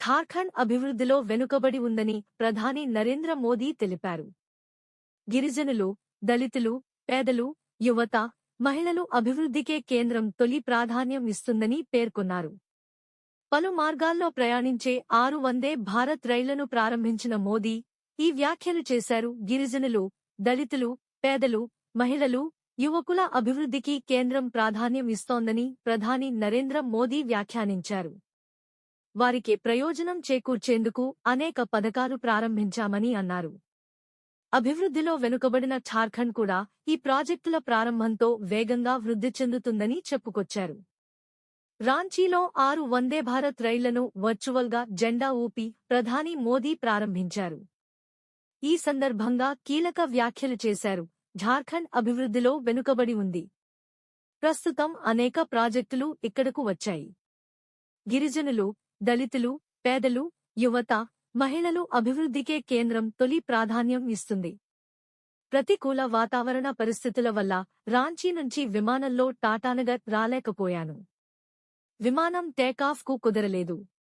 ఝార్ఖండ్ అభివృద్ధిలో వెనుకబడి ఉందని ప్రధాని నరేంద్ర మోదీ తెలిపారు. గిరిజనులు దళితులు పేదలు యువత మహిళలు అభివృద్ధికే కేంద్రం తొలి ప్రాధాన్యం ఇస్తుందని పేర్కొన్నారు. పలు మార్గాల్లో ప్రయాణించే ఆరు వందే భారత్ రైళ్ళను ప్రారంభించిన మోదీ ఈ వ్యాఖ్యలు చేశారు. గిరిజనులు దళితులు పేదలు మహిళలు యువకుల అభివృద్ధికి కేంద్రం ప్రాధాన్యం ఇస్తోందని ప్రధాని నరేంద్ర మోదీ వ్యాఖ్యానించారు. వారికి ప్రయోజనం చేకూర్చేందుకు అనేక పథకాలు ప్రారంభించామని అన్నారు. అభివృద్ధిలో వెనుకబడిన ఝార్ఖండ్ కూడా ఈ ప్రాజెక్టుల ప్రారంభంతో వేగంగా వృద్ధి చెందుతుందని చెప్పుకొచ్చారు. రాంచీలో ఆరు వందే భారత్ రైళ్ళను వర్చువల్గా జెండా ఊపి ప్రధాని మోదీ ప్రారంభించారు. ఈ సందర్భంగా కీలక వ్యాఖ్యలు చేశారు. ఝార్ఖండ్ అభివృద్ధిలో వెనుకబడి ఉంది. ప్రస్తుతం అనేక ప్రాజెక్టులు ఇక్కడకు వచ్చాయి. గిరిజనులు దళితులు పేదలు యువత మహిళలు అభివృద్ధికే కేంద్రం తొలి ప్రాధాన్యం ఇస్తుంది. ప్రతికూల వాతావరణ పరిస్థితుల వల్ల రాంచీ నుంచి విమానంలో టాటానగర్ రాలేకపోయాను. విమానం టేకాఫ్కు కుదరలేదు.